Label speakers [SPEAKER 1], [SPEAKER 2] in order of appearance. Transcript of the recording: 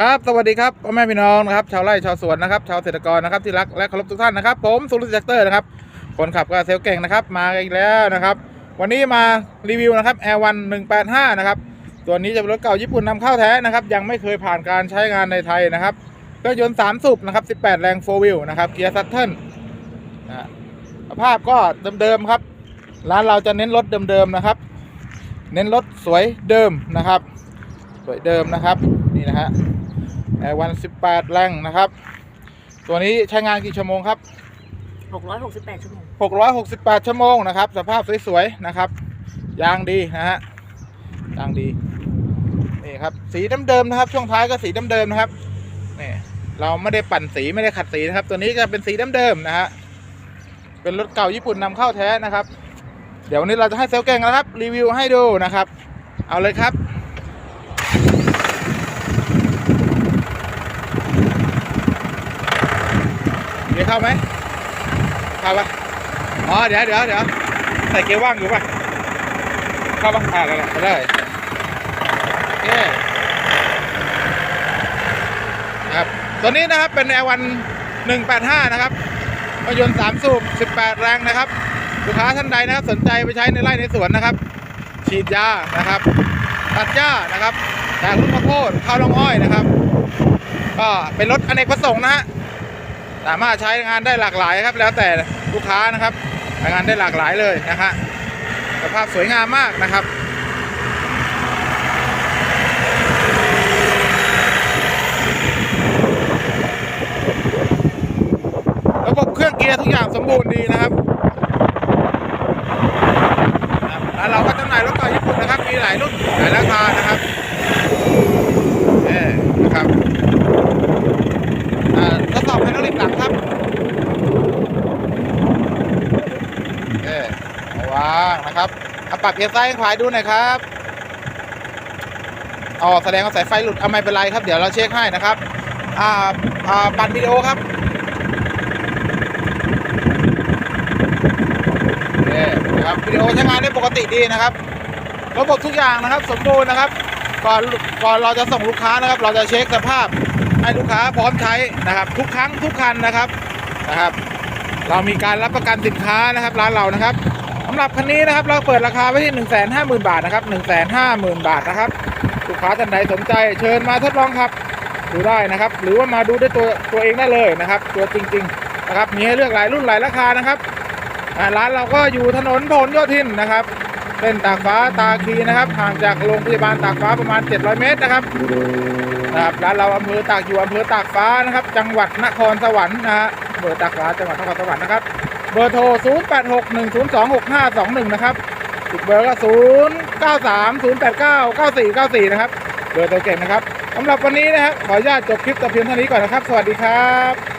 [SPEAKER 1] ครับสวัสดีครับพ่อแม่พี่น้องนะครับชาวไร่ชาวสวนนะครับชาวเกษตรกรนะครับที่รักและเคารพทุกท่านนะครับ ผมสุริแจ็คเตอร์นะครับคนขับก็เซลลเก่งนะครับ มาอีกแล้วนะครับ วันนี้มารีวิวนะครับ Air1 185นะครับตัวนี้จะเป็นรถเก่าญี่ปุ่นนำเข้าแท้นะครับ ยังไม่เคยผ่านการใช้งานในไทยนะครับเครื่องยนต์3สูบนะครับ18แรง4 wheel นะครับเกียร์ซัตเทิลนะสภาพก็เดิมๆครับ ร้านเราจะเน้นรถเดิมๆนะครับ เน้นรถสวยเดิมนะครับ สวยเดิมนะครับนี่นะฮะ แอร์วันสิบแปดแรงนะครับ ตัวนี้ใช้งานกี่ชั่วโมงครับ
[SPEAKER 2] 668 ชั่วโมง
[SPEAKER 1] หกร้อยหกสิบแปดชั่วโมงนะครับ สภาพสวยๆนะครับ ยางดีนะฮะ ยางดี นี่ครับ สีเดิมๆนะครับ ช่วงท้ายก็สีเดิมๆนะครับ นี่เราไม่ได้ปั่นสีไม่ได้ขัดสีนะครับ ตัวนี้จะเป็นสีเดิมๆนะฮะ เป็นรถเก่าญี่ปุ่นนำเข้าแท้นะครับ เดี๋ยววันนี้เราจะให้เซลลเก่งนะครับ รีวิวให้ดูนะครับ เอาเลยครับ เดี๋ยวเข้าไหมเข้าปะอ๋อเดี๋ยวเดี๋ยวเดี๋ยวใส่เกียร์ว่างอยู่ปะเข้าปะอ่าได้ได้ได้โอเคครับตัวนี้นะครับเป็น Air 1 185 นะครับรถยนต์3สูบ 18 แรงนะครับ ลูกค้าท่านใดนะครับ สนใจไปใช้ในไร่ในสวนนะครับ ฉีดยานะครับ ตัดหญ้านะครับแต่ลูกข้าวโพดข้าวลองอ้อยนะครับ ก็เป็นรถอเนกประสงค์นะฮะ สามารถใช้งานได้หลากหลายครับ แล้วแต่ลูกค้านะครับใช้งานได้หลากหลายเลยนะฮะสภาพสวยงามมากนะครับระบบเครื่องเกียร์ทุกอย่างสมบูรณ์ดีนะครับแล้วเราก็จำหน่ายรถเก่าญี่ปุ่นนะครับ มีหลายรุ่นหลายราคานะครับเออนะครับอ่าทดสอบไฮดรอลิกหลังครับ เออเอางนะครับเอาปรับเกียร์ซ้ายขวาดูหน่อยครับอ๋อแสดงว่าสายไฟหลุดเอาไม่เป็นไรครับ เดี๋ยวเราเช็คให้นะครับอ่าอ่าปั่นวิดีโอครับเออนะครับวิดีโอใช้งานได้ปกติดีนะครับ ระบบทุกอย่างนะครับ สมบูรณ์นะครับก่อนก่อนเราจะส่งลูกค้านะครับ เราจะเช็คสภาพให้ลูกค้าพร้อมใช้นะครับ ทุกครั้งทุกคันนะครับนะครับ เรามีการรับประกันสินค้านะครับร้านเรานะครับำหรับคันนี้นะครับเราเปิดราคาไว้ที่ 1 5 0 0 0 0 บาทนะครับ 1 5 0 0 0 0 บาทนะครับลูกค้าท่านใดสนใจเชิญมาทดลองครับดูได้นะครับ หรือว่ามาดูด้วยตัวตัวเองได้เลยนะครับ ตัวจริงๆนะครับมีให้เลือกหลายรุ่นหลายราคานะครับร้านเราก็อยู่ถนนพหลโยธินนะครับเส้นตากฟ้าตาคีนะครับห่างจากโรงพยาบาลตากฟ้าประมาณ 700 เมตรนะครับนะครับร้านเราอำเภอตากอยู่อำเภอตากฟ้านะครับ จังหวัดนครสวรรค์นะฮะอำเภอตากฟ้าจังหวัดนครสวรรค์นะครับ เบอร์โทร 0861026521 นะครับอีกเบอร์ก็ 0930899494 นะครับ เบอร์ตัวเก่งนะครับสำหรับวันนี้นะครับขออนุญาตจบคลิปแต่เพียงเท่านี้ก่อนนะครับ สวัสดีครับ